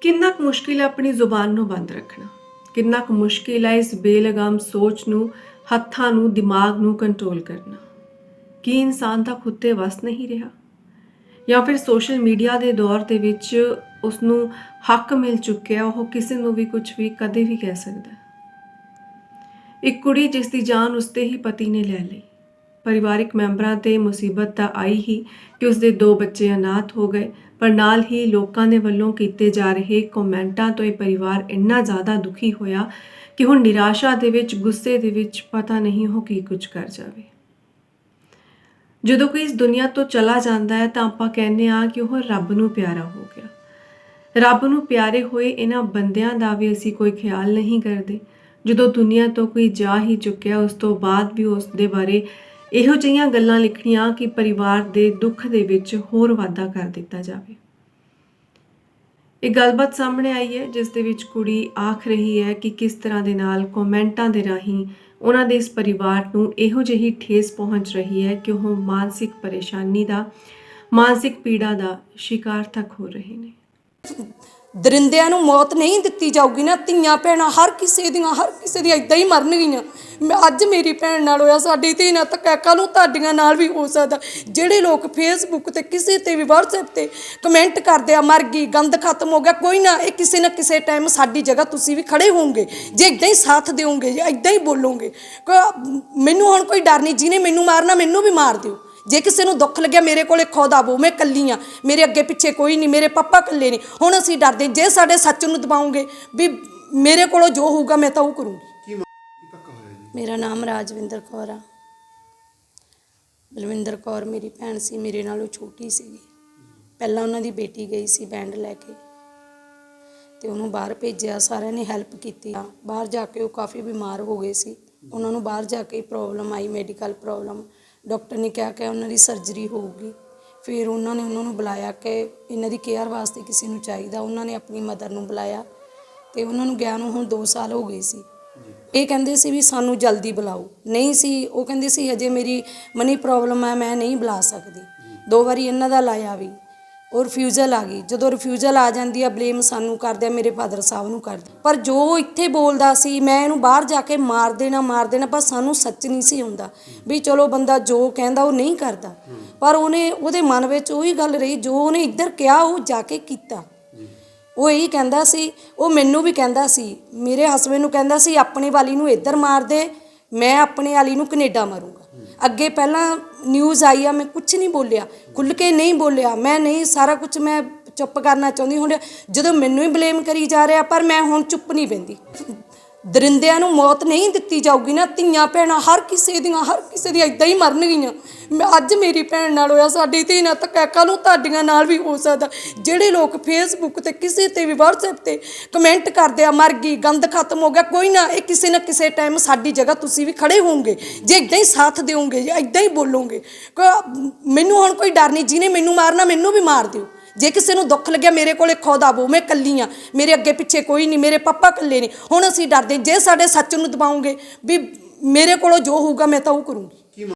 ਕਿੰਨਾ ਕੁ ਮੁਸ਼ਕਿਲ ਹੈ ਆਪਣੀ ਜ਼ੁਬਾਨ ਨੂੰ ਬੰਦ ਰੱਖਣਾ? ਕਿੰਨਾ ਕੁ ਮੁਸ਼ਕਿਲ ਹੈ ਇਸ ਬੇਲਗਾਮ ਸੋਚ ਨੂੰ, ਹੱਥਾਂ ਨੂੰ, ਦਿਮਾਗ ਨੂੰ ਕੰਟਰੋਲ ਕਰਨਾ? ਕੀ ਇਨਸਾਨ ਦਾ ਖੁਦ ਤੇ ਵਸ ਨਹੀਂ ਰਿਹਾ? ਜਾਂ ਫਿਰ ਸੋਸ਼ਲ ਮੀਡੀਆ ਦੇ ਦੌਰ ਦੇ ਵਿੱਚ ਉਸ ਨੂੰ ਹੱਕ ਮਿਲ ਚੁੱਕਿਆ, ਉਹ ਕਿਸੇ ਨੂੰ ਵੀ ਕੁਝ ਵੀ ਕਦੇ ਵੀ ਕਹਿ ਸਕਦਾ? ਇੱਕ ਕੁੜੀ ਜਿਸ ਦੀ ਜਾਨ ਉਸਦੇ ਹੀ ਪਤੀ ਨੇ ਲੈ ਲਈ। ਪਰਿਵਾਰਿਕ ਮੈਂਬਰਾਂ ਤੇ ਮੁਸੀਬਤ ਤਾਂ ਆਈ ਹੀ ਕਿ ਉਸਦੇ ਦੋ ਬੱਚੇ ਅਨਾਥ ਹੋ ਗਏ, ਪਰ ਨਾਲ ਹੀ ਲੋਕਾਂ ਦੇ ਵੱਲੋਂ ਕੀਤੇ ਜਾ ਰਹੇ ਕਮੈਂਟਾਂ ਤੋਂ ਇਹ ਪਰਿਵਾਰ ਇੰਨਾ ਜ਼ਿਆਦਾ ਦੁਖੀ ਹੋਇਆ ਕਿ ਹੁਣ ਨਿਰਾਸ਼ਾ ਦੇ ਵਿੱਚ, ਗੁੱਸੇ ਦੇ ਵਿੱਚ ਪਤਾ ਨਹੀਂ ਉਹ ਕੀ ਕੁਝ ਕਰ ਜਾਵੇ। ਜਦੋਂ ਕੋਈ ਇਸ ਦੁਨੀਆ ਤੋਂ ਚਲਾ ਜਾਂਦਾ ਹੈ ਤਾਂ ਆਪਾਂ ਕਹਿੰਦੇ ਆ ਕਿ ਉਹ ਰੱਬ ਨੂੰ ਪਿਆਰਾ ਹੋ ਗਿਆ। ਰੱਬ ਨੂੰ ਪਿਆਰੇ ਹੋਏ ਇਹਨਾਂ ਬੰਦਿਆਂ ਦਾ ਵੀ ਅਸੀਂ ਕੋਈ ਖਿਆਲ ਨਹੀਂ ਕਰਦੇ। ਜਦੋਂ ਦੁਨੀਆ ਤੋਂ ਕੋਈ ਜਾ ਹੀ ਚੁੱਕਿਆ, ਉਸ ਤੋਂ ਬਾਅਦ ਵੀ ਉਸ ਦੇ ਬਾਰੇ ਇਹੋ ਜਿਹੀਆਂ ਗੱਲਾਂ ਲਿਖਣੀਆਂ ਕਿ ਪਰਿਵਾਰ ਦੇ ਦੁੱਖ ਦੇ ਵਿੱਚ ਹੋਰ ਵਾਧਾ ਕਰ ਦਿੱਤਾ ਜਾਵੇ। ਇਹ ਗੱਲਬਾਤ ਸਾਹਮਣੇ ਆਈ ਹੈ, ਜਿਸ ਦੇ ਵਿੱਚ ਕੁੜੀ ਆਖ ਰਹੀ ਹੈ ਕਿ ਕਿਸ ਤਰ੍ਹਾਂ ਦੇ ਨਾਲ ਕਮੈਂਟਾਂ ਦੇ ਰਾਹੀਂ ਉਹਨਾਂ ਦੇ ਇਸ ਪਰਿਵਾਰ ਨੂੰ ਇਹੋ ਜਿਹੀ ਠੇਸ ਪਹੁੰਚ ਰਹੀ ਹੈ ਕਿ ਉਹ ਮਾਨਸਿਕ ਪਰੇਸ਼ਾਨੀ ਦਾ, ਮਾਨਸਿਕ ਪੀੜਾ ਦਾ ਸ਼ਿਕਾਰ ਤੱਕ ਹੋ ਰਹੇ ਨੇ। ਦਰਿੰਦਿਆਂ ਨੂੰ ਮੌਤ ਨਹੀਂ ਦਿੱਤੀ ਜਾਊਗੀ ਨਾ, ਧੀਆਂ ਭੈਣਾਂ ਹਰ ਕਿਸੇ ਦੀਆਂ, ਹਰ ਕਿਸੇ ਦੀਆਂ ਇਦਾਂ ਹੀ ਮਰਨਗੀਆਂ। ਮੈਂ ਅੱਜ ਮੇਰੀ ਭੈਣ ਨਾਲ ਹੋਇਆ, ਸਾਡੀ ਧੀ ਨਾਲ ਧੱਕਾ ਕੱਲ ਨੂੰ ਤੁਹਾਡੀਆਂ ਨਾਲ ਵੀ ਹੋ ਸਕਦਾ। ਜਿਹੜੇ ਲੋਕ ਫੇਸਬੁੱਕ ਤੇ ਕਿਸੇ ਤੇ ਵੀ WhatsApp ਤੇ ਕਮੈਂਟ ਕਰਦੇ ਆ, ਮਰ ਗਈ, ਗੰਦ ਖਤਮ ਹੋ ਗਿਆ, ਕੋਈ ਨਾ, ਇਹ ਕਿਸੇ ਨਾ ਕਿਸੇ ਟਾਈਮ ਸਾਡੀ ਜਗ੍ਹਾ ਤੁਸੀਂ ਵੀ ਖੜੇ ਹੋਵੋਗੇ। ਜੇ ਇਦਾਂ ਹੀ ਸਾਥ ਦਿਓਗੇ, ਜੇ ਇਦਾਂ ਹੀ ਬੋਲੋਗੇ, ਕੋ- ਮੈਨੂੰ ਹੁਣ ਕੋਈ ਡਰ ਨਹੀਂ, ਜਿਹਨੇ ਮੈਨੂੰ ਮਾਰਨਾ, ਮੈਨੂੰ ਵੀ ਮਾਰ ਦਿਓ। ਜੇ ਕਿਸੇ ਨੂੰ ਦੁੱਖ ਲੱਗਿਆ, ਮੇਰੇ ਕੋਲੇ ਖੁਦ ਆਵੋ, ਮੈਂ ਕੱਲੀ ਆ, ਮੇਰੇ ਅੱਗੇ ਪਿੱਛੇ ਕੋਈ ਨਹੀਂ, ਮੇਰੇ ਪਾਪਾ ਇਕੱਲੇ ਨੇ। ਹੁਣ ਅਸੀਂ ਡਰਦੇ ਜੇ ਸਾਡੇ ਸੱਚ ਨੂੰ ਦਬਾਉਂਗੇ ਵੀ ਮੇਰੇ ਕੋਲੋਂ ਜੋ ਹੋਊਗਾ, ਮੈਂ ਤਾਂ ਉਹ ਕਰੂੰਗੀ ਕੀ ਮ- ਕੀ ਧੱਕਾ ਹੋਇਆ ਜੀ ਮੇਰਾ ਨਾਮ ਰਾਜਵਿੰਦਰ ਕੌਰ ਆ। ਬਲਵਿੰਦਰ ਕੌਰ ਮੇਰੀ ਭੈਣ ਸੀ, ਮੇਰੇ ਨਾਲੋਂ ਛੋਟੀ ਸੀਗੀ। ਪਹਿਲਾਂ ਉਹਨਾਂ ਦੀ ਬੇਟੀ ਗਈ ਸੀ ਬੈਂਡ ਲੈ ਕੇ। ਤੇ ਉਹਨੂੰ ਬਾਹਰ ਭੇਜਿਆ, ਸਾਰਿਆਂ ਨੇ ਹੈਲਪ ਕੀਤੀ। ਬਾਹਰ ਜਾ ਕੇ ਉਹ ਕਾਫੀ ਬਿਮਾਰ ਹੋ ਗਏ ਸੀ। ਉਹਨਾਂ ਨੂੰ ਬਾਹਰ ਜਾ ਕੇ ਪ੍ਰੋਬਲਮ ਆਈ ਮੈਡੀਕਲ ਪ੍ਰੋਬਲਮ ਡਾਕਟਰ ਨੇ ਕਿਹਾ ਕਿ ਉਹਨਾਂ ਦੀ ਸਰਜਰੀ ਹੋਊਗੀ। ਫਿਰ ਉਹਨਾਂ ਨੇ ਉਹਨਾਂ ਨੂੰ ਬੁਲਾਇਆ ਕਿ ਇਹਨਾਂ ਦੀ ਕੇਅਰ ਵਾਸਤੇ ਕਿਸੇ ਨੂੰ ਚਾਹੀਦਾ। ਉਹਨਾਂ ਨੇ ਆਪਣੀ ਮਦਰ ਨੂੰ ਬੁਲਾਇਆ। ਤੇ ਉਹਨਾਂ ਨੂੰ ਗਿਆ ਨੂੰ ਹੁਣ 2 ਸਾਲ ਹੋ ਗਏ ਸੀ। ਇਹ ਕਹਿੰਦੇ ਸੀ ਵੀ ਸਾਨੂੰ ਜਲਦੀ ਬੁਲਾਓ। ਨਹੀਂ ਸੀ, ਉਹ ਕਹਿੰਦੇ ਸੀ ਅਜੇ ਮੇਰੀ ਮਨੀ ਪ੍ਰੋਬਲਮ ਹੈ ਮੈਂ ਨਹੀਂ ਬੁਲਾ ਸਕਦੀ। ਦੋ ਵਾਰੀ ਇਹਨਾਂ ਦਾ ਲਾਇਆ ਵੀ, ਉਹ ਰਿਫਿਊਜ਼ਲ ਆ ਗਈ। ਜਦੋਂ ਰਿਫਿਊਜ਼ਲ ਆ ਜਾਂਦੀ ਆ ਬਲੇਮ ਸਾਨੂੰ ਕਰਦੇ ਆ, ਮੇਰੇ ਫਾਦਰ ਸਾਹਿਬ ਨੂੰ ਕਰਦੇ ਪਰ ਜੋ ਇੱਥੇ ਬੋਲਦਾ ਸੀ, ਮੈਂ ਇਹਨੂੰ ਬਾਹਰ ਜਾ ਕੇ ਮਾਰ ਦੇਣਾ ਮਾਰ ਦੇਣਾ, ਪਰ ਸਾਨੂੰ ਸੱਚ ਨਹੀਂ ਸੀ ਹੁੰਦਾ। ਵੀ ਚਲੋ ਬੰਦਾ ਜੋ ਕਹਿੰਦਾ, ਉਹ ਨਹੀਂ ਕਰਦਾ। ਪਰ ਉਹਨੇ, ਉਹਦੇ ਮਨ ਵਿੱਚ ਉਹੀ ਗੱਲ ਰਹੀ, ਜੋ ਉਹਨੇ ਇੱਧਰ ਕਿਹਾ, ਉਹ ਜਾ ਕੇ ਕੀਤਾ। ਉਹ ਇਹੀ ਕਹਿੰਦਾ ਸੀ, ਉਹ ਮੈਨੂੰ ਵੀ ਕਹਿੰਦਾ ਸੀ, ਮੇਰੇ ਹਸਬੰਦ ਨੂੰ ਕਹਿੰਦਾ ਸੀ, ਆਪਣੇ ਵਾਲੀ ਨੂੰ ਇੱਧਰ ਮਾਰ ਦੇ, ਮੈਂ ਆਪਣੇ ਵਾਲੀ ਨੂੰ ਕੈਨੇਡਾ ਮਾਰੂੰਗਾ। ਅੱਗੇ ਪਹਿਲਾਂ ਨਿਊਜ਼ ਆਈ ਆ, ਮੈਂ ਕੁਝ ਨਹੀਂ ਬੋਲਿਆ ਖੁੱਲ ਕੇ ਨਹੀਂ ਬੋਲਿਆ, ਮੈਂ ਨਹੀਂ, ਸਾਰਾ ਕੁਝ ਮੈਂ ਚੁੱਪ ਕਰਨਾ ਚਾਹੁੰਦੀ ਹੁਣ ਜਦੋਂ ਮੈਨੂੰ ਹੀ ਬਲੇਮ ਕਰੀ ਜਾ ਰਿਹਾ, ਪਰ ਮੈਂ ਹੁਣ ਚੁੱਪ ਨਹੀਂ ਪੈਂਦੀ ਦਰਿੰਦਿਆਂ ਨੂੰ ਮੌਤ ਨਹੀਂ ਦਿੱਤੀ ਜਾਊਗੀ ਨਾ, ਧੀਆਂ ਭੈਣਾਂ ਹਰ ਕਿਸੇ ਦੀਆਂ, ਹਰ ਕਿਸੇ ਦੀਆਂ ਇਦਾਂ ਹੀ ਮਰਨਗੀਆਂ। ਮੈਂ ਅੱਜ ਮੇਰੀ ਭੈਣ ਨਾਲ ਹੋਇਆ, ਸਾਡੀ ਧੀ ਨਾਲ ਧੱਕਾ, ਕੱਲ੍ਹ ਨੂੰ ਤੁਹਾਡੀਆਂ ਨਾਲ ਵੀ ਹੋ ਸਕਦਾ। ਜਿਹੜੇ ਲੋਕ ਫੇਸਬੁੱਕ ਤੇ ਕਿਸੇ ਤੇ ਵੀ WhatsApp ਤੇ ਕਮੈਂਟ ਕਰਦੇ ਆ, ਮਰ ਗਈ, ਗੰਦ ਖਤਮ ਹੋ ਗਿਆ, ਕੋਈ ਨਾ, ਇਹ ਕਿਸੇ ਨਾ ਕਿਸੇ ਟਾਈਮ ਸਾਡੀ ਜਗ੍ਹਾ ਤੁਸੀਂ ਵੀ ਖੜੇ ਹੋਵੋਗੇ, ਜੇ ਇਦਾਂ ਹੀ ਸਾਥ ਦਿਓਗੇ, ਜੇ ਇਦਾਂ ਹੀ ਬੋਲੋਗੇ। ਕੋ- ਮੈਨੂੰ ਹੁਣ ਕੋਈ ਡਰ ਨਹੀਂ, ਜਿਹਨੇ ਮੈਨੂੰ ਮਾਰਨਾ, ਮੈਨੂੰ ਵੀ ਮਾਰ ਦਿਓ। ਜੇ ਕਿਸੇ ਨੂੰ ਦੁੱਖ ਲੱਗਿਆ, ਮੇਰੇ ਕੋਲੇ ਖੁਦ ਆਵੋ, ਮੈਂ ਕੱਲੀ ਆ, ਮੇਰੇ ਅੱਗੇ ਪਿੱਛੇ ਕੋਈ ਨਹੀਂ, ਮੇਰੇ ਪਾਪਾ ਇਕੱਲੇ ਨੇ। ਹੁਣ ਅਸੀਂ ਡਰਦੇ ਜੇ ਸਾਡੇ ਸੱਚ ਨੂੰ ਦਬਾਉਂਗੇ ਵੀ ਮੇਰੇ ਕੋਲੋਂ ਜੋ ਹੋਊਗਾ, ਮੈਂ ਤਾਂ ਉਹ ਕਰੂੰਗੀ।